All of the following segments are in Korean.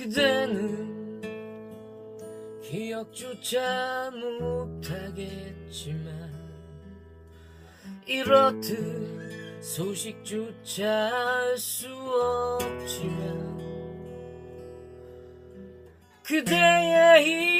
그대는 기억조차 못하겠지만 이렇듯 소식조차 알 수 없지만 그대의 이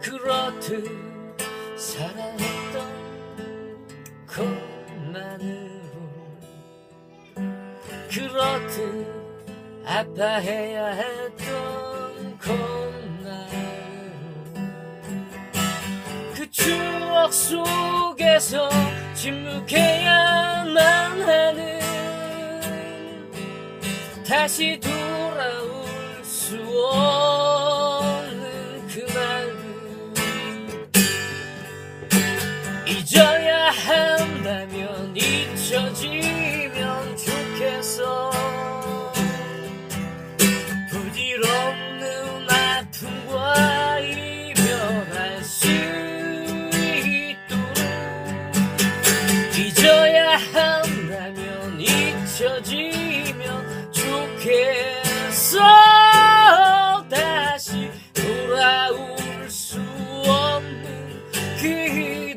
그렇듯 사랑했던 것만으로. 그렇듯 아파해야 했던 것만으로. 그 추억 속에서 침묵해야만 하는 다시 돌아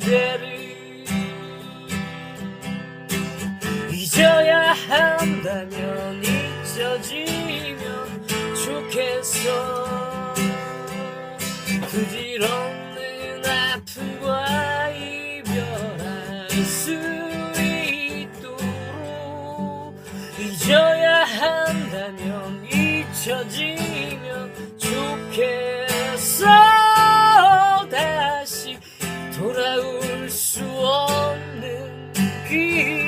그대를 잊어야 한다면 잊혀지면 좋겠어. 부질없는 아픔과 이별할 수 있도록 잊어야 한다면 잊혀지면 좋겠어 你